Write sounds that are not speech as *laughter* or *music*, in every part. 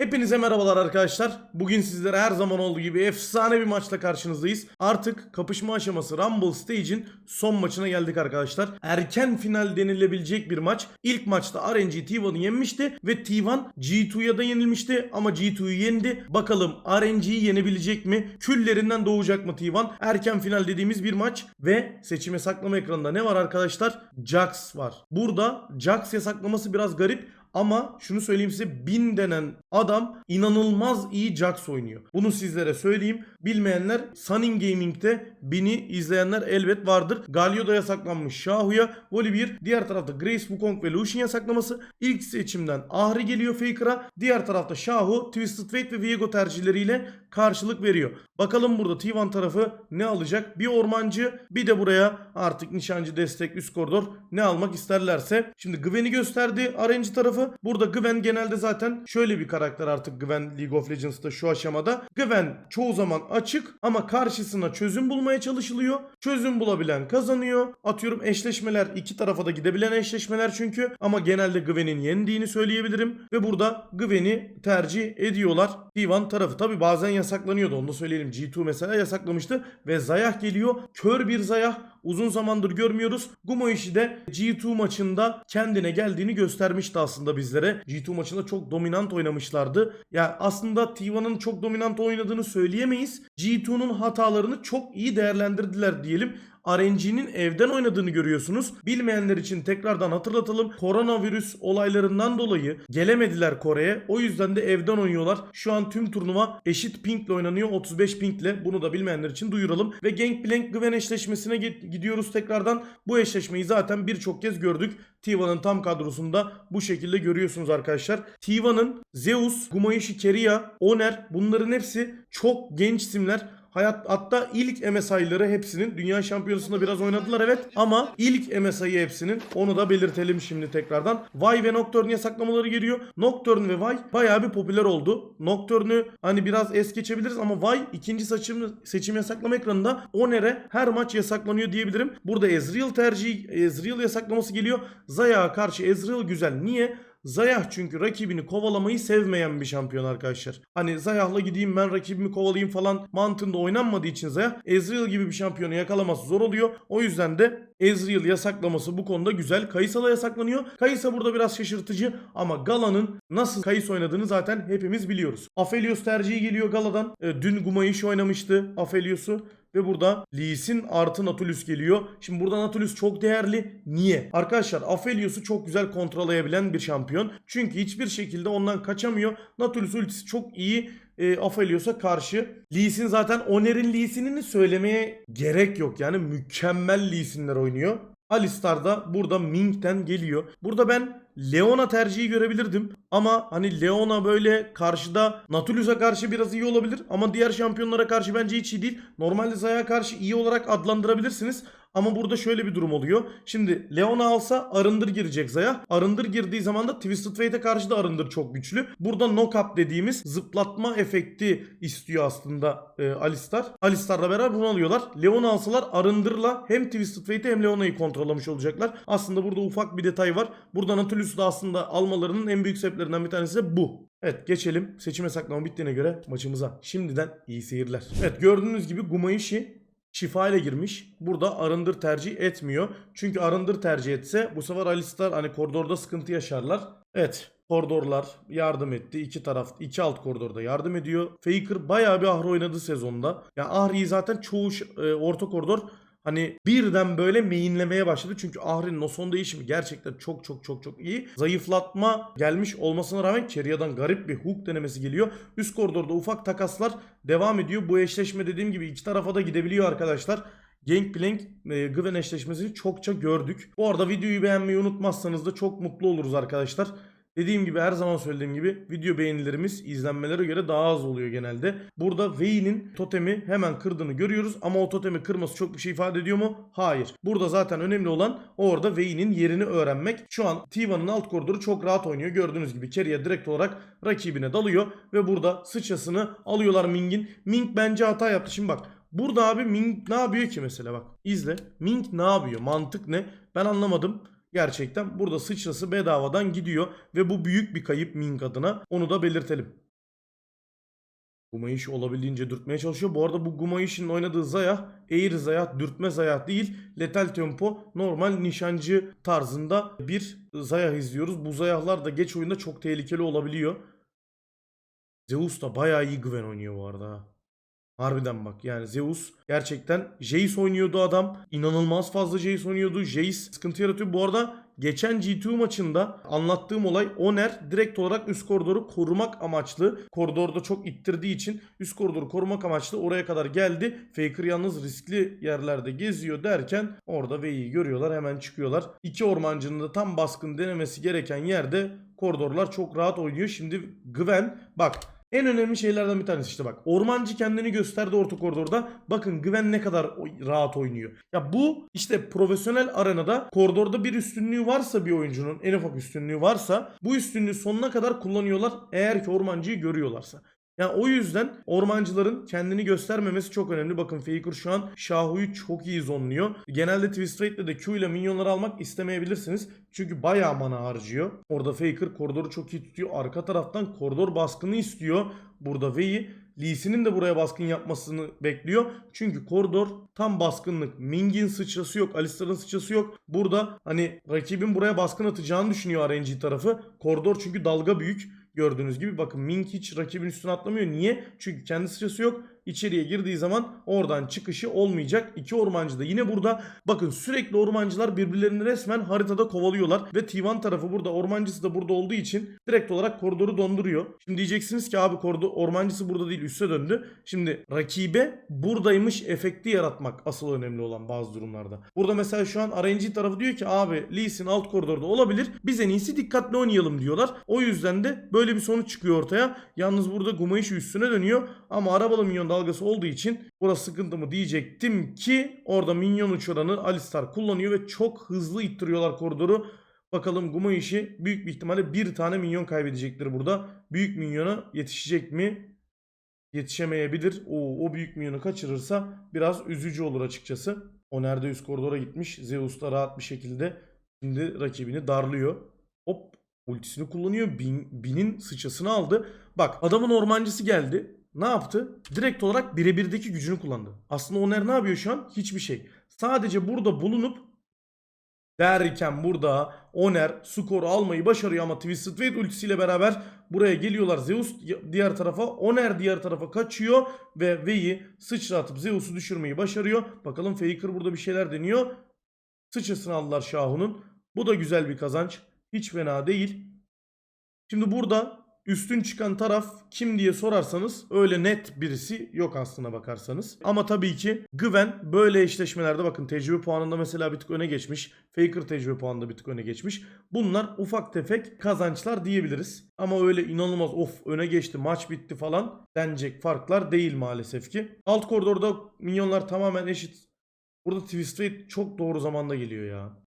Hepinize merhabalar arkadaşlar. Bugün sizlere her zaman olduğu gibi efsane bir maçla karşınızdayız. Artık kapışma aşaması Rumble Stage'in son maçına geldik arkadaşlar. Erken final denilebilecek bir maç. İlk maçta RNG T1'ı yenmişti ve T1 G2'ya da yenilmişti ama G2'yu yendi. Bakalım RNG'yi yenebilecek mi? Küllerinden doğacak mı T1? Erken final dediğimiz bir maç ve seçime saklama ekranında ne var arkadaşlar? Jax var. Burada Jax yasaklaması biraz garip ama şunu söyleyeyim size 1000 denen adam inanılmaz iyi Jax oynuyor. Bunu sizlere söyleyeyim. Bilmeyenler Sunning Gaming'de beni izleyenler elbet vardır. Galio da yasaklanmış Shahu'ya. Volibear. Diğer tarafta Grace, Wukong ve Lucian yasaklaması. İlk seçimden Ahri geliyor Faker'a. Diğer tarafta Shahu, Twisted Fate ve Viego tercihleriyle karşılık veriyor. Bakalım burada T1 tarafı ne alacak? Bir ormancı bir de buraya artık nişancı destek üst koridor ne almak isterlerse. Şimdi Gwen'i gösterdi RNG tarafı. Burada Gwen genelde zaten şöyle bir karakter artık Gwen League of Legends'ta şu aşamada. Gwen çoğu zaman açık ama karşısına çözüm bulmaya çalışılıyor. Çözüm bulabilen kazanıyor. Atıyorum eşleşmeler iki tarafa da gidebilen eşleşmeler çünkü ama genelde Gwen'in yendiğini söyleyebilirim ve burada Gwen'i tercih ediyorlar. T1 tarafı tabi bazen yasaklanıyordu onu da söyleyelim. G2 mesela yasaklamıştı ve Zayah geliyor. Kör bir Zayah uzun zamandır görmüyoruz. Gumoishi de G2 maçında kendine geldiğini göstermişti aslında bizlere. G2 maçında çok dominant oynamışlardı. Ya aslında T1'ın çok dominant oynadığını söyleyemeyiz. G2'nun hatalarını çok iyi değerlendirdiler diyelim. RNG'nin evden oynadığını görüyorsunuz. Bilmeyenler için tekrardan hatırlatalım. Koronavirüs olaylarından dolayı gelemediler Kore'ye. O yüzden de evden oynuyorlar. Şu an tüm turnuva eşit pingle oynanıyor. 35 pingle. Bunu da bilmeyenler için duyuralım. Ve Gangplank Gwen eşleşmesine gi- gidiyoruz tekrardan. Bu eşleşmeyi zaten birçok kez gördük. T1'ın tam kadrosunda bu şekilde görüyorsunuz arkadaşlar. T1'ın Zeus, Gumayushi Keria, Oner bunların hepsi çok genç isimler. Hayat hatta ilk MSI'ları hepsinin dünya şampiyonasında biraz oynadılar evet ama ilk MSI hepsinin onu da belirtelim şimdi tekrardan. Vi ve Nocturne yasaklamaları geliyor. Nocturne ve Vi bayağı bir popüler oldu. Nocturne'ü hani biraz es geçebiliriz ama Vi ikinci seçim, seçim yasaklama ekranında Oner'e her maç yasaklanıyor diyebilirim. Burada Ezreal tercihi, Ezreal yasaklaması geliyor. Zayah'a karşı Ezreal güzel. Niye? Zayah çünkü rakibini kovalamayı sevmeyen bir şampiyon arkadaşlar. Hani Zayah'la gideyim ben rakibimi kovalayayım falan mantığında oynanmadığı için Zayah Ezreal gibi bir şampiyonu yakalaması zor oluyor. O yüzden de Ezreal yasaklaması bu konuda güzel. Kayısa da yasaklanıyor. Kayısa burada biraz şaşırtıcı ama Gala'nın nasıl Kayıs oynadığını zaten hepimiz biliyoruz. Aphelios tercihi geliyor Gala'dan. E, dün Gumayushi oynamıştı Aphelios'u. Ve burada Lee Sin artı Nautilus geliyor. Şimdi burada Nautilus çok değerli. Niye? Arkadaşlar Aphelios'u çok güzel kontrollayabilen bir şampiyon. Çünkü hiçbir şekilde ondan kaçamıyor. Nautilus ultisi çok iyi e, Aphelios'a karşı. Lee Sin zaten Oner'in Lee Sin'ini söylemeye gerek yok. Yani mükemmel Lee Sin'ler oynuyor. Alistar da burada Ming'den geliyor. Burada ben Leona tercihi görebilirdim. Ama hani Leona böyle karşıda Nautilus'a karşı biraz iyi olabilir. Ama diğer şampiyonlara karşı bence hiç iyi değil. Normalde Zaya'ya karşı iyi olarak adlandırabilirsiniz. Ama burada şöyle bir durum oluyor. Şimdi Leona alsa Arındır girecek Zaya. Arındır girdiği zaman da Twisted Fate'e karşı da Arındır çok güçlü. Burada knock up dediğimiz zıplatma efekti istiyor aslında e, Alistar. Alistar'la beraber bunu alıyorlar. Leona alsalar Arındır'la hem Twisted Fate'i hem Leona'yı kontrollamış olacaklar. Aslında burada ufak bir detay var. Burada Nautilus'u da aslında almalarının en büyük sebeplerinden bir tanesi de bu. Evet geçelim seçime saklama bittiğine göre maçımıza. Şimdiden iyi seyirler. Evet gördüğünüz gibi Gumayushi şifa ile girmiş. Burada arındır tercih etmiyor. Çünkü arındır tercih etse bu sefer Alistar hani koridorda sıkıntı yaşarlar. Evet koridorlar yardım etti. İki taraf, iki alt koridorda yardım ediyor. Faker bayağı bir Ahri oynadı sezonda. Ya yani Ahri'yi zaten çoğu e, orta koridor Hani birden böyle mainlemeye başladı. Çünkü Ahri'nin o son değişimi gerçekten çok çok çok çok iyi. Zayıflatma gelmiş olmasına rağmen Keria'dan garip bir hook denemesi geliyor. Üst koridorda ufak takaslar devam ediyor. Bu eşleşme dediğim gibi iki tarafa da gidebiliyor arkadaşlar. Gangplank e, Gwen eşleşmesini çokça gördük. Bu arada videoyu beğenmeyi unutmazsanız da çok mutlu oluruz arkadaşlar. Dediğim gibi her zaman söylediğim gibi video beğenilerimiz izlenmelere göre daha az oluyor genelde. Burada Vayne'in totemi hemen kırdığını görüyoruz ama o totemi kırması çok bir şey ifade ediyor mu? Hayır. Burada zaten önemli olan orada Vayne'in yerini öğrenmek. Şu an T1'ın alt koridoru çok rahat oynuyor. Gördüğünüz gibi Keria direkt olarak rakibine dalıyor ve burada sıçrasını alıyorlar Ming'in. Ming bence hata yaptı. Şimdi bak Burada abi Ming ne yapıyor ki mesela bak izle. Ming ne yapıyor? Mantık ne? Ben anlamadım. Gerçekten burada sıçrası bedavadan gidiyor ve bu büyük bir kayıp Ming adına. Onu da belirtelim. Gumayişi olabildiğince dürtmeye çalışıyor. Bu arada bu Gumayiş'in oynadığı Zayah, Air Zayah, dürtme Zayah değil. Letal tempo normal nişancı tarzında bir Zayah izliyoruz. Bu Zayahlar da geç oyunda çok tehlikeli olabiliyor. Zeus da bayağı iyi Gwen oynuyor bu arada. Ha. Harbiden bak yani Zeus gerçekten Jace oynuyordu adam. İnanılmaz fazla Jace oynuyordu. Jace sıkıntı yaratıyor. Bu arada geçen G2 maçında anlattığım olay Oner direkt olarak üst koridoru korumak amaçlı. Koridorda çok ittirdiği için üst koridoru korumak amaçlı oraya kadar geldi. Faker yalnız riskli yerlerde geziyor derken orada V'yi görüyorlar hemen çıkıyorlar. İki ormancının da tam baskın denemesi gereken yerde koridorlar çok rahat oynuyor. Şimdi Gwen bak en önemli şeylerden bir tanesi işte bak. Ormancı kendini gösterdi orta koridorda. Bakın Gwen ne kadar rahat oynuyor. Ya bu işte profesyonel arenada koridorda bir üstünlüğü varsa bir oyuncunun en ufak üstünlüğü varsa bu üstünlüğü sonuna kadar kullanıyorlar eğer ki ormancıyı görüyorlarsa. Yani o yüzden ormancıların kendini göstermemesi çok önemli. Bakın Faker şu an Shahu'yu çok iyi zonluyor. Genelde Twist Rate'le de Q ile minyonları almak istemeyebilirsiniz. Çünkü bayağı mana harcıyor. Orada Faker koridoru çok iyi tutuyor. Arka taraftan koridor baskını istiyor. Burada V'yi Lee Sin'in de buraya baskın yapmasını bekliyor. Çünkü koridor tam baskınlık. Ming'in sıçrası yok. Alistar'ın sıçrası yok. Burada hani rakibin buraya baskın atacağını düşünüyor RNG tarafı. Koridor çünkü dalga büyük. Gördüğünüz gibi bakın Ming hiç rakibin üstüne atlamıyor. Niye? Çünkü kendi sıçrası yok. İçeriye girdiği zaman oradan çıkışı olmayacak. İki ormancı da yine burada. Bakın sürekli ormancılar birbirlerini resmen haritada kovalıyorlar. Ve T1 tarafı burada ormancısı da burada olduğu için direkt olarak koridoru donduruyor. Şimdi diyeceksiniz ki abi koridor ormancısı burada değil üste döndü. Şimdi rakibe buradaymış efekti yaratmak asıl önemli olan bazı durumlarda. Burada mesela şu an RNG tarafı diyor ki abi Lee alt koridorda olabilir. Biz en iyisi dikkatli oynayalım diyorlar. O yüzden de böyle bir sonuç çıkıyor ortaya. Yalnız burada Gumayişi üstüne dönüyor. Ama arabalı minyon dalgası olduğu için burası sıkıntı mı diyecektim ki orada minyon uçuranı Alistar kullanıyor ve çok hızlı ittiriyorlar koridoru. Bakalım Gumayişi büyük bir ihtimalle bir tane minyon kaybedecektir burada. Büyük minyona yetişecek mi? Yetişemeyebilir. O, o büyük minyonu kaçırırsa biraz üzücü olur açıkçası. O nerede üst koridora gitmiş. Zeus da rahat bir şekilde şimdi rakibini darlıyor. Hop ultisini kullanıyor. Bin, binin sıçrasını aldı. Bak adamın ormancısı geldi. Ne yaptı? Direkt olarak birebirdeki gücünü kullandı. Aslında Oner ne yapıyor şu an? Hiçbir şey. Sadece burada bulunup derken burada Oner skoru almayı başarıyor ama Twisted Fate ultisiyle beraber buraya geliyorlar. Zeus diğer tarafa, Oner diğer tarafa kaçıyor ve V'yi sıçratıp Zeus'u düşürmeyi başarıyor. Bakalım Faker burada bir şeyler deniyor. Sıçrasını aldılar Şahu'nun. Bu da güzel bir kazanç. Hiç fena değil. Şimdi burada üstün çıkan taraf kim diye sorarsanız öyle net birisi yok aslına bakarsanız. Ama tabii ki Gwen böyle eşleşmelerde bakın tecrübe puanında mesela bir tık öne geçmiş. Faker tecrübe puanında bir tık öne geçmiş. Bunlar ufak tefek kazançlar diyebiliriz. Ama öyle inanılmaz of öne geçti maç bitti falan denecek farklar değil maalesef ki. Alt koridorda minyonlar tamamen eşit. Burada Twist çok doğru zamanda geliyor ya.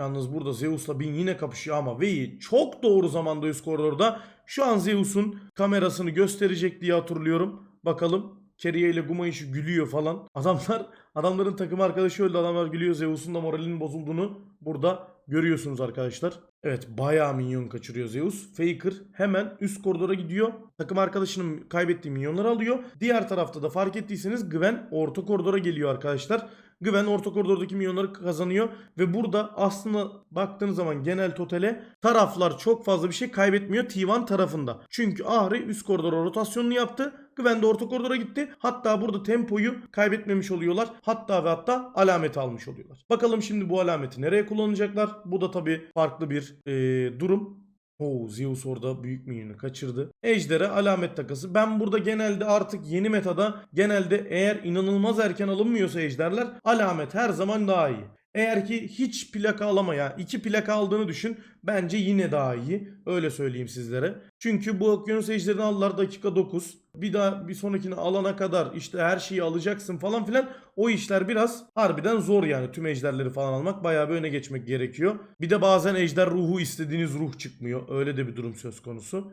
Yalnız burada Zeus'la Bin yine kapışıyor ama V'yi çok doğru zamanda üst koridorda. Şu an Zeus'un kamerasını gösterecek diye hatırlıyorum. Bakalım Keria ile Gumayiş'i gülüyor falan. *laughs* Adamlar adamların takım arkadaşı öldü. Adamlar gülüyor. Zeus'un da moralinin bozulduğunu burada görüyorsunuz arkadaşlar. Evet bayağı minyon kaçırıyor Zeus. Faker hemen üst koridora gidiyor. Takım arkadaşının kaybettiği minyonları alıyor. Diğer tarafta da fark ettiyseniz Gwen orta koridora geliyor arkadaşlar. Gwen orta koridordaki milyonları kazanıyor ve burada aslında baktığınız zaman genel totale taraflar çok fazla bir şey kaybetmiyor T1 tarafında. Çünkü Ahri üst koridora rotasyonunu yaptı. Gwen de orta koridora gitti. Hatta burada tempoyu kaybetmemiş oluyorlar. Hatta ve hatta alameti almış oluyorlar. Bakalım şimdi bu alameti nereye kullanacaklar? Bu da tabii farklı bir eee, durum. Oo Zeus orada büyük minyonu kaçırdı. Ejder'e alamet takası. Ben burada genelde artık yeni metada genelde eğer inanılmaz erken alınmıyorsa ejderler alamet her zaman daha iyi. Eğer ki hiç plaka alamayan iki plaka aldığını düşün bence yine daha iyi. Öyle söyleyeyim sizlere. Çünkü bu okyanus ejderini aldılar dakika 9. Bir daha bir sonrakini alana kadar işte her şeyi alacaksın falan filan. O işler biraz harbiden zor yani. Tüm ejderleri falan almak bayağı bir öne geçmek gerekiyor. Bir de bazen ejder ruhu istediğiniz ruh çıkmıyor. Öyle de bir durum söz konusu.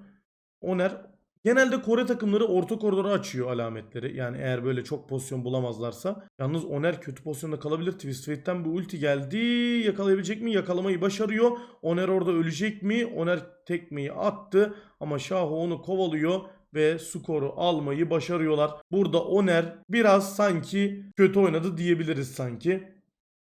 Oner Genelde Kore takımları orta koridora açıyor alametleri. Yani eğer böyle çok pozisyon bulamazlarsa. Yalnız Oner kötü pozisyonda kalabilir. Twist Fate'den bir ulti geldi. Yakalayabilecek mi? Yakalamayı başarıyor. Oner orada ölecek mi? Oner tekmeyi attı. Ama Şaho onu kovalıyor. ve skoru almayı başarıyorlar. Burada Oner biraz sanki kötü oynadı diyebiliriz sanki.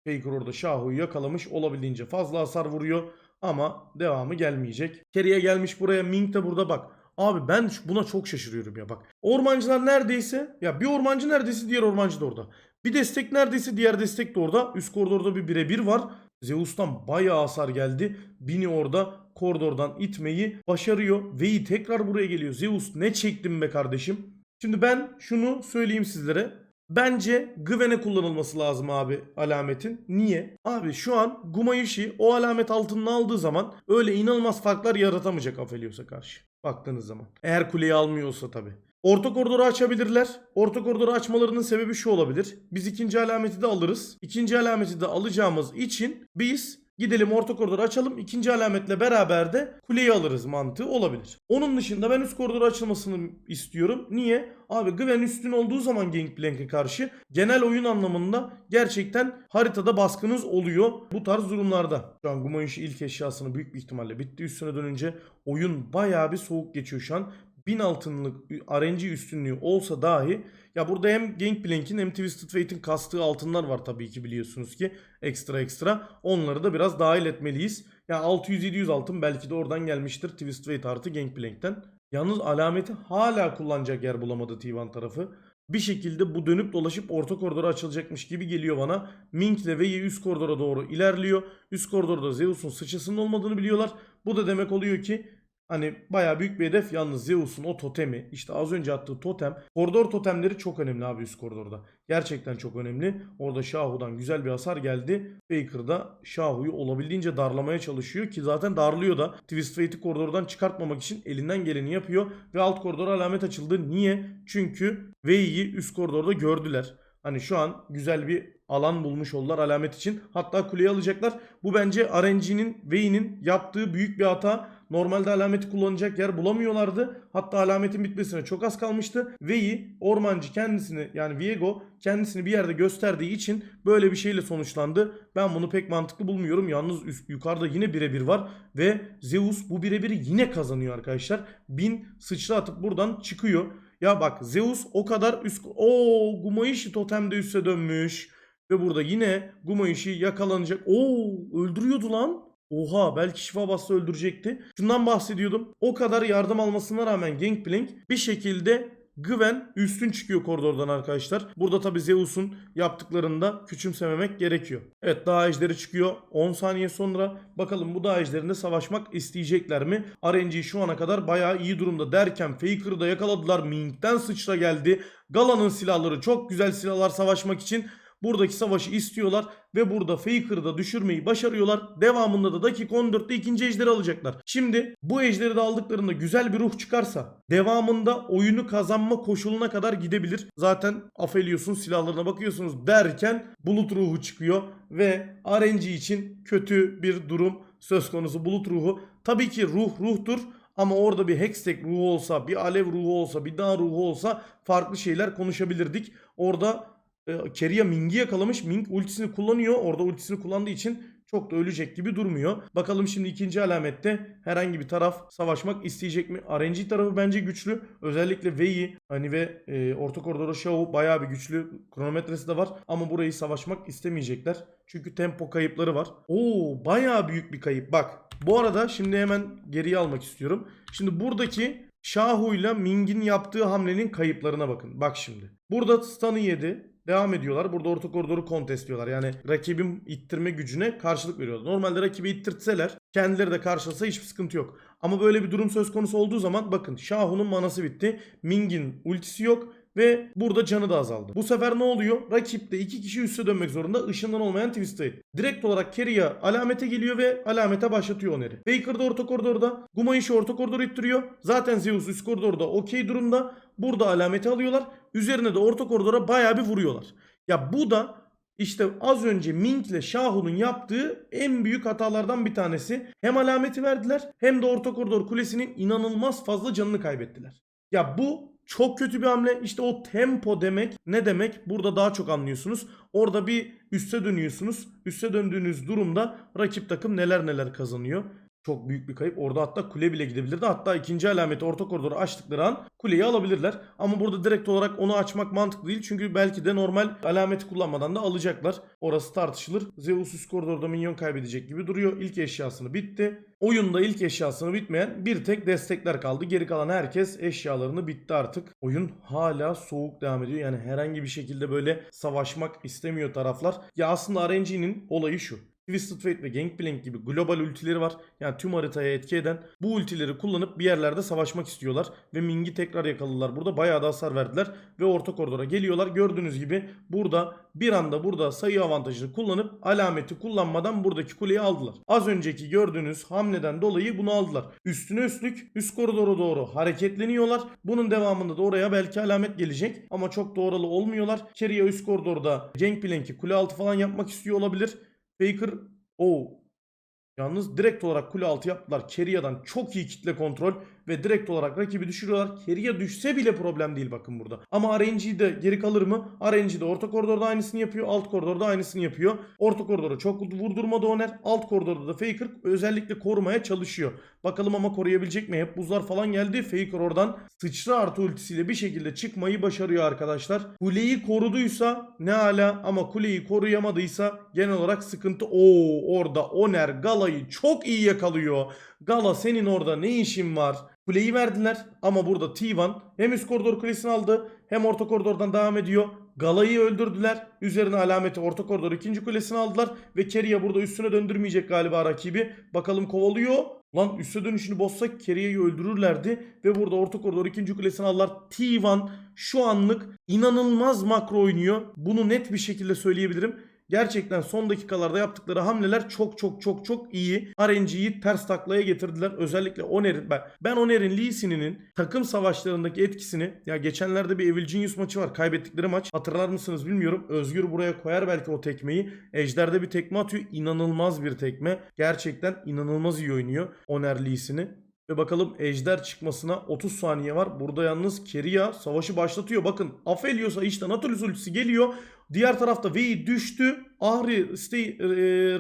Faker orada Şahu'yu yakalamış olabildiğince fazla hasar vuruyor ama devamı gelmeyecek. Kerry'e gelmiş buraya Ming de burada bak. Abi ben buna çok şaşırıyorum ya bak. Ormancılar neredeyse ya bir ormancı neredeyse diğer ormancı da orada. Bir destek neredeyse diğer destek de orada. Üst koridorda bir birebir var. Zeus'tan bayağı hasar geldi. Bini orada koridordan itmeyi başarıyor. Vei tekrar buraya geliyor. Zeus ne çektin be kardeşim. Şimdi ben şunu söyleyeyim sizlere. Bence Gwen'e kullanılması lazım abi alametin. Niye? Abi şu an Gumayushi o alamet altına aldığı zaman öyle inanılmaz farklar yaratamayacak Aphelios'a karşı. Baktığınız zaman. Eğer kuleyi almıyorsa tabii. Orta koridoru açabilirler. Orta koridoru açmalarının sebebi şu olabilir. Biz ikinci alameti de alırız. İkinci alameti de alacağımız için biz gidelim orta koridoru açalım. İkinci alametle beraber de kuleyi alırız mantığı olabilir. Onun dışında ben üst koridoru açılmasını istiyorum. Niye? Abi Gwen üstün olduğu zaman Gangplank'e karşı genel oyun anlamında gerçekten haritada baskınız oluyor bu tarz durumlarda. Şu an Gumayushi ilk eşyasını büyük bir ihtimalle bitti. Üstüne dönünce oyun bayağı bir soğuk geçiyor şu an. 1000 altınlık RNG üstünlüğü olsa dahi ya burada hem Gangplank'in hem Twisted Fate'in kastığı altınlar var tabii ki biliyorsunuz ki ekstra ekstra. Onları da biraz dahil etmeliyiz. Ya 600-700 altın belki de oradan gelmiştir Twisted Fate artı Gangplank'ten. Yalnız alameti hala kullanacak yer bulamadı T1 tarafı. Bir şekilde bu dönüp dolaşıp orta koridora açılacakmış gibi geliyor bana. Mink ile Vei üst koridora doğru ilerliyor. Üst koridorda Zeus'un sıçrasının olmadığını biliyorlar. Bu da demek oluyor ki Hani bayağı büyük bir hedef yalnız Zeus'un o totemi işte az önce attığı totem koridor totemleri çok önemli abi üst koridorda. Gerçekten çok önemli. Orada Shahu'dan güzel bir hasar geldi. Faker da Shahu'yu olabildiğince darlamaya çalışıyor ki zaten darlıyor da. Twist Fate'i koridordan çıkartmamak için elinden geleni yapıyor ve alt koridora alamet açıldı. Niye? Çünkü Wei'yi üst koridorda gördüler. Hani şu an güzel bir alan bulmuş oldular alamet için. Hatta kuleyi alacaklar. Bu bence RNG'nin Wei'nin yaptığı büyük bir hata. Normalde alameti kullanacak yer bulamıyorlardı. Hatta alametin bitmesine çok az kalmıştı. Vei ormancı kendisini yani Viego kendisini bir yerde gösterdiği için böyle bir şeyle sonuçlandı. Ben bunu pek mantıklı bulmuyorum. Yalnız üst, yukarıda yine birebir var ve Zeus bu birebiri yine kazanıyor arkadaşlar. Bin sıçra atıp buradan çıkıyor. Ya bak Zeus o kadar üst... Oo Gumayushi totemde üste dönmüş. Ve burada yine Gumayushi yakalanacak. Oo öldürüyordu lan. Oha belki şifa bassa öldürecekti. Şundan bahsediyordum. O kadar yardım almasına rağmen Gangplank bir şekilde Gwen üstün çıkıyor koridordan arkadaşlar. Burada tabi Zeus'un yaptıklarında küçümsememek gerekiyor. Evet dağ ejderi çıkıyor 10 saniye sonra. Bakalım bu dağ ejderinde savaşmak isteyecekler mi? RNG şu ana kadar bayağı iyi durumda derken Faker'ı da yakaladılar. Ming'den sıçra geldi. Gala'nın silahları çok güzel silahlar savaşmak için. Buradaki savaşı istiyorlar ve burada Faker'ı da düşürmeyi başarıyorlar. Devamında da dakika 14'te ikinci ejderi alacaklar. Şimdi bu ejderi de aldıklarında güzel bir ruh çıkarsa devamında oyunu kazanma koşuluna kadar gidebilir. Zaten Aphelios'un silahlarına bakıyorsunuz derken bulut ruhu çıkıyor ve RNG için kötü bir durum söz konusu bulut ruhu. Tabii ki ruh ruhtur ama orada bir Hextech ruhu olsa, bir alev ruhu olsa, bir dağ ruhu olsa farklı şeyler konuşabilirdik. Orada Keria Ming'i yakalamış. Ming ultisini kullanıyor. Orada ultisini kullandığı için çok da ölecek gibi durmuyor. Bakalım şimdi ikinci alamette herhangi bir taraf savaşmak isteyecek mi? RNG tarafı bence güçlü. Özellikle Vei hani ve e, orta koridora Shao bayağı bir güçlü. Kronometresi de var ama burayı savaşmak istemeyecekler. Çünkü tempo kayıpları var. Oo bayağı büyük bir kayıp. Bak bu arada şimdi hemen geriye almak istiyorum. Şimdi buradaki Shahu ile Ming'in yaptığı hamlenin kayıplarına bakın. Bak şimdi. Burada stun'ı yedi. Devam ediyorlar. Burada orta koridoru kontestliyorlar. Yani rakibin ittirme gücüne karşılık veriyorlar. Normalde rakibi ittirtseler kendileri de karşılasa hiçbir sıkıntı yok. Ama böyle bir durum söz konusu olduğu zaman bakın Shahu'nun manası bitti. Ming'in ultisi yok. Ve burada canı da azaldı. Bu sefer ne oluyor? Rakipte iki kişi üste dönmek zorunda. Işından olmayan Twisted. Direkt olarak Keria alamete geliyor ve alamete başlatıyor Oner'i. Faker da orta koridorda. Gumayushi orta koridoru ittiriyor. Zaten Zeus üst koridorda okey durumda. Burada alameti alıyorlar. Üzerine de orta koridora bayağı bir vuruyorlar. Ya bu da işte az önce Mink ile Shahu'nun yaptığı en büyük hatalardan bir tanesi. Hem alameti verdiler hem de orta koridor kulesinin inanılmaz fazla canını kaybettiler. Ya bu çok kötü bir hamle. İşte o tempo demek ne demek? Burada daha çok anlıyorsunuz. Orada bir üste dönüyorsunuz. Üste döndüğünüz durumda rakip takım neler neler kazanıyor. Çok büyük bir kayıp. Orada hatta kule bile gidebilirdi. Hatta ikinci alameti orta koridoru açtıkları an kuleyi alabilirler. Ama burada direkt olarak onu açmak mantıklı değil. Çünkü belki de normal alameti kullanmadan da alacaklar. Orası tartışılır. Zeus üst koridorda minyon kaybedecek gibi duruyor. İlk eşyasını bitti. Oyunda ilk eşyasını bitmeyen bir tek destekler kaldı. Geri kalan herkes eşyalarını bitti artık. Oyun hala soğuk devam ediyor. Yani herhangi bir şekilde böyle savaşmak istemiyor taraflar. Ya aslında RNG'nin olayı şu. Twisted Fate ve Gangplank gibi global ultileri var. Yani tüm haritaya etki eden bu ultileri kullanıp bir yerlerde savaşmak istiyorlar. Ve Ming'i tekrar yakaladılar. Burada bayağı da hasar verdiler. Ve orta koridora geliyorlar. Gördüğünüz gibi burada bir anda burada sayı avantajını kullanıp alameti kullanmadan buradaki kuleyi aldılar. Az önceki gördüğünüz hamleden dolayı bunu aldılar. Üstüne üstlük üst koridora doğru hareketleniyorlar. Bunun devamında da oraya belki alamet gelecek. Ama çok doğralı olmuyorlar. Keria üst koridorda Gangplank'i kule altı falan yapmak istiyor olabilir. Faker o Yalnız direkt olarak kule altı yaptılar. Keria'dan çok iyi kitle kontrol ve direkt olarak rakibi düşürüyorlar. Keria düşse bile problem değil bakın burada. Ama RNG de geri kalır mı? RNG de orta koridorda aynısını yapıyor. Alt koridorda aynısını yapıyor. Orta koridora çok vurdurmadı Oner. Alt koridorda da Faker özellikle korumaya çalışıyor. Bakalım ama koruyabilecek mi? Hep buzlar falan geldi. Faker oradan sıçra artı ultisiyle bir şekilde çıkmayı başarıyor arkadaşlar. Kuleyi koruduysa ne ala ama kuleyi koruyamadıysa genel olarak sıkıntı. Oo orada Oner Gala'yı çok iyi yakalıyor. Gala senin orada ne işin var? Kuleyi verdiler ama burada T1 hem üst koridor kulesini aldı hem orta koridordan devam ediyor. Gala'yı öldürdüler. Üzerine alameti orta koridor ikinci kulesini aldılar. Ve Keria burada üstüne döndürmeyecek galiba rakibi. Bakalım kovalıyor. Lan üste dönüşünü bozsak Keria'yı öldürürlerdi. Ve burada orta koridor ikinci kulesini aldılar. T1 şu anlık inanılmaz makro oynuyor. Bunu net bir şekilde söyleyebilirim. Gerçekten son dakikalarda yaptıkları hamleler çok çok çok çok iyi. RNG'yi ters taklaya getirdiler. Özellikle Oner'in ben, ben Oner'in Lee Sin'in takım savaşlarındaki etkisini ya geçenlerde bir Evil Genius maçı var. Kaybettikleri maç. Hatırlar mısınız bilmiyorum. Özgür buraya koyar belki o tekmeyi. Ejder'de bir tekme atıyor. İnanılmaz bir tekme. Gerçekten inanılmaz iyi oynuyor Oner Lee Sin'i. Ve bakalım Ejder çıkmasına 30 saniye var. Burada yalnız Keria savaşı başlatıyor. Bakın Aphelios'a işte Nautilus ultisi geliyor. Diğer tarafta Vey düştü. Ahri stay, e,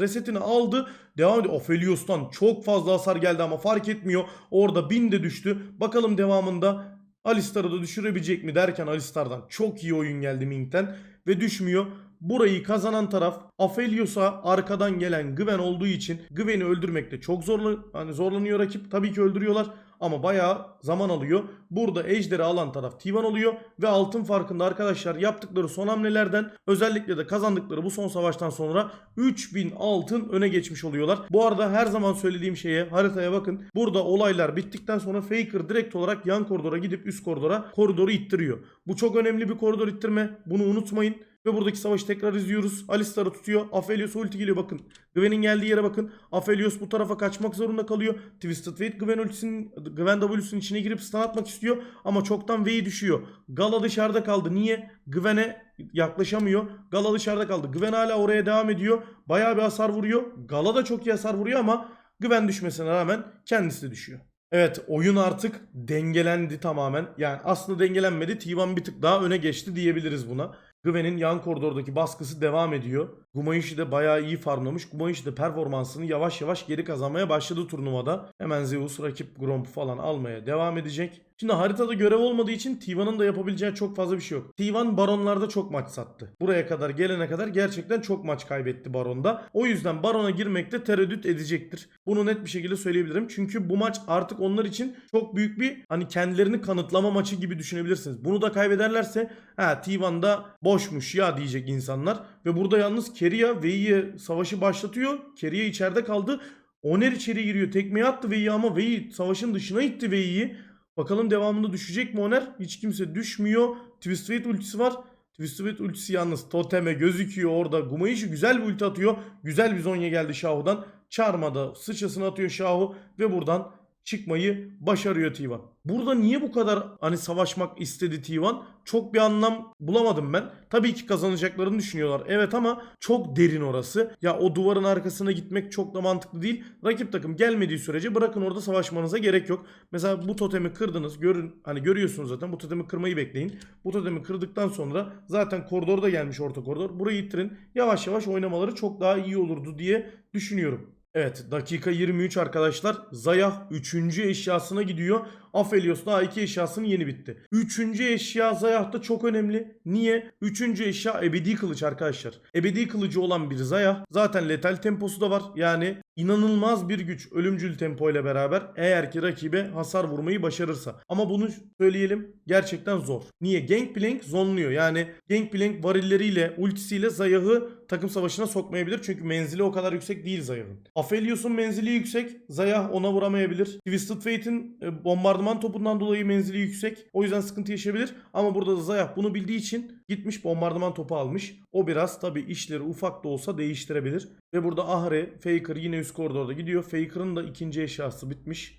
resetini aldı. Devam ediyor. Aphelios'tan çok fazla hasar geldi ama fark etmiyor. Orada bin de düştü. Bakalım devamında Alistar'ı da düşürebilecek mi derken Alistar'dan çok iyi oyun geldi Ming'den. Ve düşmüyor. Burayı kazanan taraf Aphelios'a arkadan gelen Gwen olduğu için Gwen'i öldürmekte çok zorla, hani zorlanıyor rakip. Tabii ki öldürüyorlar ama bayağı zaman alıyor. Burada Ejder'i alan taraf T1 oluyor ve altın farkında arkadaşlar yaptıkları son hamlelerden özellikle de kazandıkları bu son savaştan sonra 3000 altın öne geçmiş oluyorlar. Bu arada her zaman söylediğim şeye haritaya bakın. Burada olaylar bittikten sonra Faker direkt olarak yan koridora gidip üst koridora koridoru ittiriyor. Bu çok önemli bir koridor ittirme. Bunu unutmayın. Ve buradaki savaşı tekrar izliyoruz. Alistar'ı tutuyor. Aphelios ulti geliyor bakın. Gwen'in geldiği yere bakın. Aphelios bu tarafa kaçmak zorunda kalıyor. Twisted Fate Gwen ultisinin Gwen W'sinin içine girip stun atmak istiyor. Ama çoktan V'yi düşüyor. Gala dışarıda kaldı. Niye? Gwen'e yaklaşamıyor. Gala dışarıda kaldı. Gwen hala oraya devam ediyor. Bayağı bir hasar vuruyor. Gala da çok iyi hasar vuruyor ama Gwen düşmesine rağmen kendisi de düşüyor. Evet oyun artık dengelendi tamamen. Yani aslında dengelenmedi. T1 bir tık daha öne geçti diyebiliriz buna. Gwen'in yan koridordaki baskısı devam ediyor. Gumayushi de bayağı iyi farmlamış. Gumayushi de performansını yavaş yavaş geri kazanmaya başladı turnuvada. Hemen Zeus rakip Gromp'u falan almaya devam edecek. Şimdi haritada görev olmadığı için T1'ın da yapabileceği çok fazla bir şey yok. T1 baronlarda çok maç sattı. Buraya kadar gelene kadar gerçekten çok maç kaybetti baronda. O yüzden barona girmekte tereddüt edecektir. Bunu net bir şekilde söyleyebilirim. Çünkü bu maç artık onlar için çok büyük bir hani kendilerini kanıtlama maçı gibi düşünebilirsiniz. Bunu da kaybederlerse ha T1'da boşmuş ya diyecek insanlar. Ve burada yalnız Keria Vei'ye savaşı başlatıyor. Keria içeride kaldı. Oner içeri giriyor. Tekmeyi attı Vei'yi ama Vei savaşın dışına itti Vei'yi. Bakalım devamında düşecek mi Oner? Hiç kimse düşmüyor. Twisted Fate ultisi var. Twisted Fate ultisi yalnız toteme gözüküyor orada. Gumayişi güzel bir ulti atıyor. Güzel bir zonya geldi Şahu'dan. Çarmada sıçrasını atıyor Şahu ve buradan çıkmayı başarıyor T1. Burada niye bu kadar hani savaşmak istedi T1? Çok bir anlam bulamadım ben. Tabii ki kazanacaklarını düşünüyorlar. Evet ama çok derin orası. Ya o duvarın arkasına gitmek çok da mantıklı değil. Rakip takım gelmediği sürece bırakın orada savaşmanıza gerek yok. Mesela bu totemi kırdınız. Görün hani görüyorsunuz zaten bu totemi kırmayı bekleyin. Bu totemi kırdıktan sonra zaten koridorda gelmiş orta koridor. Burayı ittirin. Yavaş yavaş oynamaları çok daha iyi olurdu diye düşünüyorum. Evet dakika 23 arkadaşlar. Zayah 3. eşyasına gidiyor. Aphelios daha 2 eşyasını yeni bitti. 3. eşya Zayah'ta çok önemli. Niye? 3. eşya ebedi kılıç arkadaşlar. Ebedi kılıcı olan bir Zayah. Zaten letal temposu da var. Yani inanılmaz bir güç. Ölümcül tempo ile beraber eğer ki rakibe hasar vurmayı başarırsa. Ama bunu söyleyelim gerçekten zor. Niye? Gangplank zonluyor. Yani Gangplank varilleriyle ultisiyle Zayah'ı takım savaşına sokmayabilir. Çünkü menzili o kadar yüksek değil Zayah'ın. Aphelios'un menzili yüksek. Zayah ona vuramayabilir. Twisted Fate'in e, bombardıman topundan dolayı menzili yüksek. O yüzden sıkıntı yaşayabilir. Ama burada da Zayah bunu bildiği için gitmiş bombardıman topu almış. O biraz tabi işleri ufak da olsa değiştirebilir. Ve burada Ahri, Faker yine üst koridorda gidiyor. Faker'ın da ikinci eşyası bitmiş.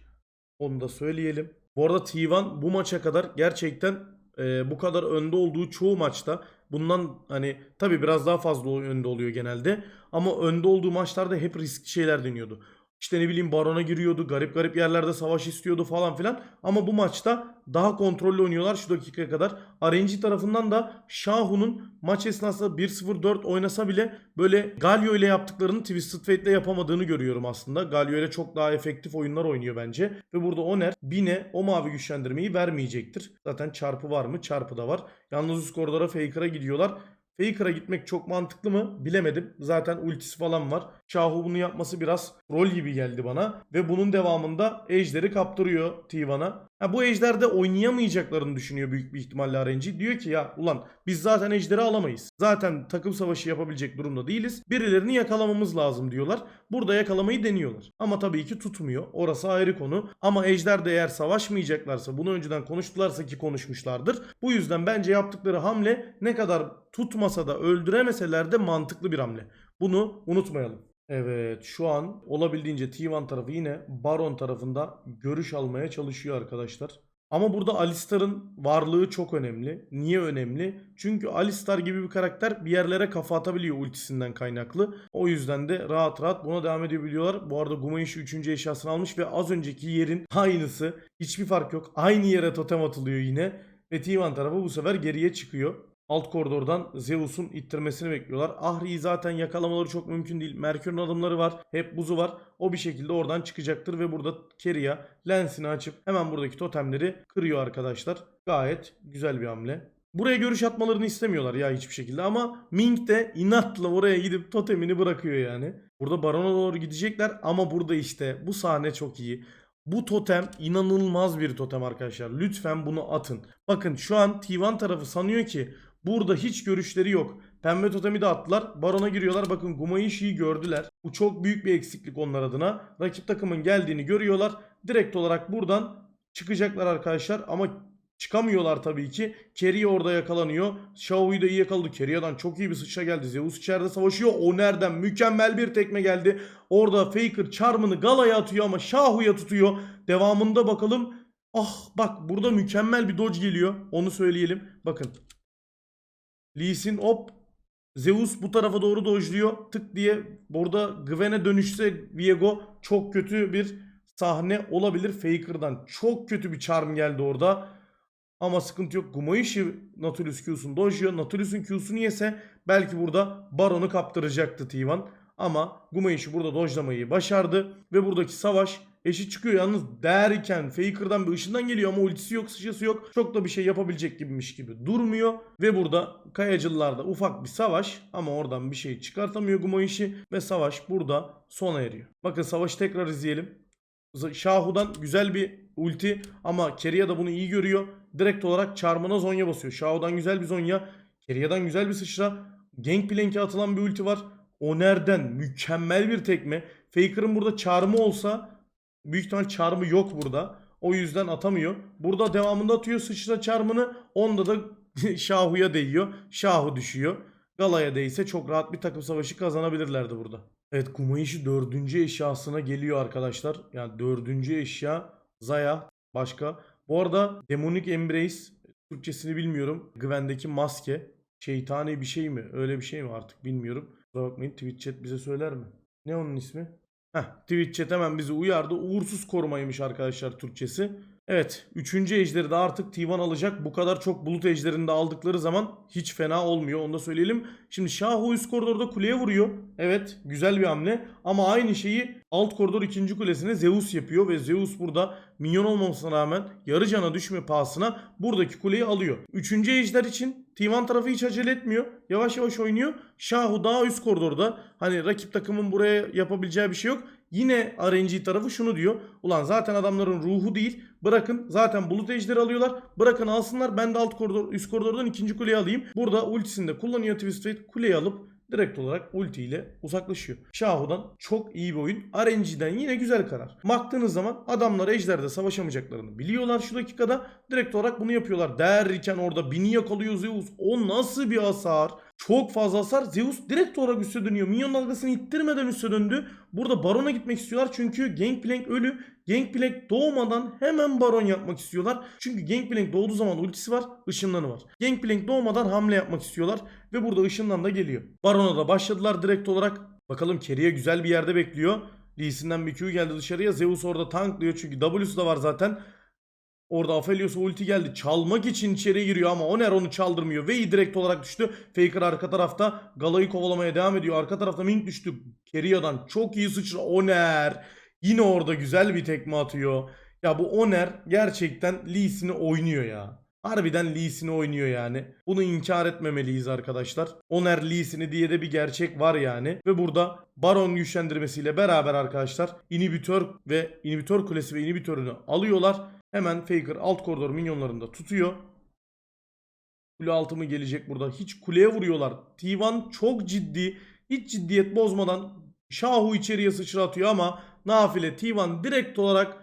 Onu da söyleyelim. Bu arada T1 bu maça kadar gerçekten e, bu kadar önde olduğu çoğu maçta bundan hani tabi biraz daha fazla önde oluyor genelde ama önde olduğu maçlarda hep riskli şeyler deniyordu. İşte ne bileyim barona giriyordu, garip garip yerlerde savaş istiyordu falan filan. Ama bu maçta daha kontrollü oynuyorlar şu dakikaya kadar. RNG tarafından da Shahu'nun maç esnasında 1-0-4 oynasa bile böyle Galio ile yaptıklarını Twisted Fate ile yapamadığını görüyorum aslında. Galio ile çok daha efektif oyunlar oynuyor bence. Ve burada Oner Bine o mavi güçlendirmeyi vermeyecektir. Zaten çarpı var mı? Çarpı da var. Yalnız üst koridora Faker'a gidiyorlar. Faker'a gitmek çok mantıklı mı bilemedim. Zaten ultisi falan var. Shahu bunu yapması biraz rol gibi geldi bana. Ve bunun devamında Ejder'i kaptırıyor T1'a. Ha, bu Ejder'de oynayamayacaklarını düşünüyor büyük bir ihtimalle RNG. Diyor ki ya ulan biz zaten Ejder'i alamayız. Zaten takım savaşı yapabilecek durumda değiliz. Birilerini yakalamamız lazım diyorlar. Burada yakalamayı deniyorlar. Ama tabii ki tutmuyor. Orası ayrı konu. Ama Ejder'de eğer savaşmayacaklarsa bunu önceden konuştularsa ki konuşmuşlardır. Bu yüzden bence yaptıkları hamle ne kadar tutmasa da öldüremeseler de mantıklı bir hamle. Bunu unutmayalım. Evet şu an olabildiğince T1 tarafı yine Baron tarafında görüş almaya çalışıyor arkadaşlar. Ama burada Alistar'ın varlığı çok önemli. Niye önemli? Çünkü Alistar gibi bir karakter bir yerlere kafa atabiliyor ultisinden kaynaklı. O yüzden de rahat rahat buna devam edebiliyorlar. Bu arada Gumayushi 3. eşyasını almış ve az önceki yerin aynısı. Hiçbir fark yok. Aynı yere totem atılıyor yine. Ve T1 tarafı bu sefer geriye çıkıyor. Alt koridordan Zeus'un ittirmesini bekliyorlar. Ahri'yi zaten yakalamaları çok mümkün değil. Merkür'ün adımları var. Hep buzu var. O bir şekilde oradan çıkacaktır ve burada Keria lensini açıp hemen buradaki totemleri kırıyor arkadaşlar. Gayet güzel bir hamle. Buraya görüş atmalarını istemiyorlar ya hiçbir şekilde ama Ming de inatla oraya gidip totemini bırakıyor yani. Burada Baron'a doğru gidecekler ama burada işte bu sahne çok iyi. Bu totem inanılmaz bir totem arkadaşlar. Lütfen bunu atın. Bakın şu an T1 tarafı sanıyor ki burada hiç görüşleri yok. Pembe totemi de attılar. Baron'a giriyorlar. Bakın Gumayishi'yi gördüler. Bu çok büyük bir eksiklik onlar adına. Rakip takımın geldiğini görüyorlar. Direkt olarak buradan çıkacaklar arkadaşlar. Ama çıkamıyorlar tabii ki. Keria orada yakalanıyor. Shao'yu da iyi yakaladı. Keria'dan çok iyi bir sıçra geldi. Zeus içeride savaşıyor. O nereden mükemmel bir tekme geldi. Orada Faker charm'ını Gala'ya atıyor ama Shao'ya tutuyor. Devamında bakalım. Ah bak burada mükemmel bir dodge geliyor. Onu söyleyelim. Bakın. Lee Sin hop. Zeus bu tarafa doğru dojluyor. Tık diye burada Gwen'e dönüşse Viego çok kötü bir sahne olabilir Faker'dan. Çok kötü bir charm geldi orada. Ama sıkıntı yok. Gumayushi Nautilus Q'sunu dojluyor. Nautilus'un Q'sunu yese belki burada Baron'u kaptıracaktı T1. Ama Gumayushi burada dojlamayı başardı. Ve buradaki savaş eşit çıkıyor. Yalnız derken Faker'dan bir ışından geliyor ama ultisi yok, sıçrası yok. Çok da bir şey yapabilecek gibiymiş gibi durmuyor. Ve burada Kayacılılarda ufak bir savaş ama oradan bir şey çıkartamıyor Gumayushi. Ve savaş burada sona eriyor. Bakın savaşı tekrar izleyelim. Shahu'dan güzel bir ulti ama Keria da bunu iyi görüyor. Direkt olarak Charm'ına Zonya basıyor. Shahu'dan güzel bir Zonya. Keria'dan güzel bir sıçra. Gangplank'e atılan bir ulti var. Oner'den mükemmel bir tekme. Faker'ın burada Charm'ı olsa büyük ihtimal Charm'ı yok burada. O yüzden atamıyor. Burada devamında atıyor sıçra Charm'ını. Onda da *laughs* Shahu'ya değiyor. Shahu düşüyor. Gala'ya değse çok rahat bir takım savaşı kazanabilirlerdi burada. Evet Kumayishi dördüncü eşyasına geliyor arkadaşlar. Yani dördüncü eşya Zaya başka. Bu arada Demonic Embrace Türkçesini bilmiyorum. Gwen'deki maske. Şeytani bir şey mi? Öyle bir şey mi artık bilmiyorum. Kusura bakmayın Twitch chat bize söyler mi? Ne onun ismi? Heh, Twitch chat hemen bizi uyardı. Uğursuz korumaymış arkadaşlar Türkçesi. Evet. Üçüncü ejderi de artık T1 alacak. Bu kadar çok bulut ejderini de aldıkları zaman hiç fena olmuyor. Onu da söyleyelim. Şimdi Şahu üst koridorda kuleye vuruyor. Evet. Güzel bir hamle. Ama aynı şeyi alt koridor ikinci kulesine Zeus yapıyor. Ve Zeus burada minyon olmamasına rağmen yarı cana düşme pahasına buradaki kuleyi alıyor. Üçüncü ejder için T1 tarafı hiç acele etmiyor. Yavaş yavaş oynuyor. Şahu daha üst koridorda. Hani rakip takımın buraya yapabileceği bir şey yok. Yine RNG tarafı şunu diyor. Ulan zaten adamların ruhu değil. Bırakın zaten bulut ejderi alıyorlar. Bırakın alsınlar. Ben de alt koridor, üst koridordan ikinci kuleyi alayım. Burada ultisini de kullanıyor Twist Fate. Kuleyi alıp direkt olarak ulti ile uzaklaşıyor. Şahu'dan çok iyi bir oyun. RNG'den yine güzel karar. Baktığınız zaman adamlar ejderde savaşamayacaklarını biliyorlar şu dakikada. Direkt olarak bunu yapıyorlar. Derken orada bini yakalıyor Zeus. O nasıl bir hasar? Çok fazla hasar. Zeus direkt olarak üste dönüyor. Minyon dalgasını ittirmeden üste döndü. Burada Baron'a gitmek istiyorlar çünkü Gangplank ölü. Gangplank doğmadan hemen Baron yapmak istiyorlar. Çünkü Gangplank doğduğu zaman ultisi var, ışınlanı var. Gangplank doğmadan hamle yapmak istiyorlar ve burada ışından da geliyor. Baron'a da başladılar direkt olarak. Bakalım Keria güzel bir yerde bekliyor. Lee Sin'den bir Q geldi dışarıya. Zeus orada tanklıyor çünkü W'su da var zaten. Orada Aphelios ulti geldi. Çalmak için içeri giriyor ama Oner onu çaldırmıyor. Vey direkt olarak düştü. Faker arka tarafta Gala'yı kovalamaya devam ediyor. Arka tarafta Mink düştü. Keria'dan çok iyi sıçra. Oner yine orada güzel bir tekme atıyor. Ya bu Oner gerçekten Lee Sin'i oynuyor ya. Harbiden Lee Sin'i oynuyor yani. Bunu inkar etmemeliyiz arkadaşlar. Oner Lee Sin'i diye de bir gerçek var yani. Ve burada Baron güçlendirmesiyle beraber arkadaşlar inhibitör ve inhibitör kulesi ve inhibitörünü alıyorlar. Hemen Faker alt koridor minyonlarında tutuyor. Kule altı mı gelecek burada? Hiç kuleye vuruyorlar. T1 çok ciddi. Hiç ciddiyet bozmadan Şahu içeriye sıçratıyor ama nafile T1 direkt olarak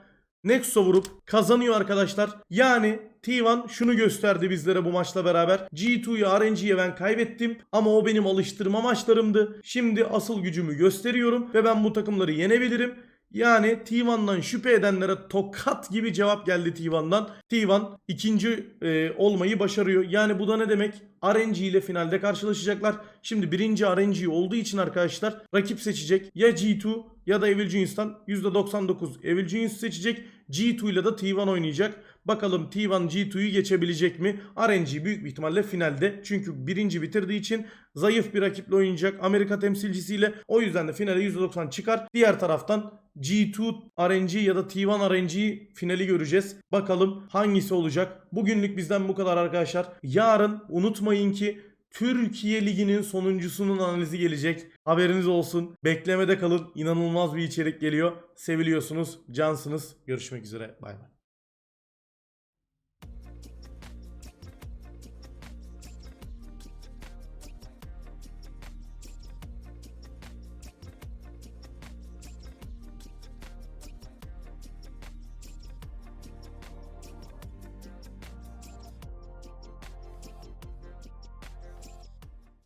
Nexus'a vurup kazanıyor arkadaşlar. Yani T1 şunu gösterdi bizlere bu maçla beraber. G2'yu RNG'ye ben kaybettim ama o benim alıştırma maçlarımdı. Şimdi asıl gücümü gösteriyorum ve ben bu takımları yenebilirim. Yani T1'dan şüphe edenlere tokat gibi cevap geldi T1'dan. T1 ikinci e, olmayı başarıyor. Yani bu da ne demek? RNG ile finalde karşılaşacaklar. Şimdi birinci RNG olduğu için arkadaşlar rakip seçecek. Ya G2 ya da Evil Genius'tan %99 Evil Genius seçecek. G2 ile de T1 oynayacak. Bakalım T1 G2'yu geçebilecek mi? RNG büyük bir ihtimalle finalde. Çünkü birinci bitirdiği için zayıf bir rakiple oynayacak. Amerika temsilcisiyle. O yüzden de finale %90 çıkar. Diğer taraftan G2 RNG ya da T1 RNG finali göreceğiz. Bakalım hangisi olacak? Bugünlük bizden bu kadar arkadaşlar. Yarın unutmayın ki Türkiye Ligi'nin sonuncusunun analizi gelecek. Haberiniz olsun. Beklemede kalın. İnanılmaz bir içerik geliyor. Seviliyorsunuz. Cansınız. Görüşmek üzere. Bay bay.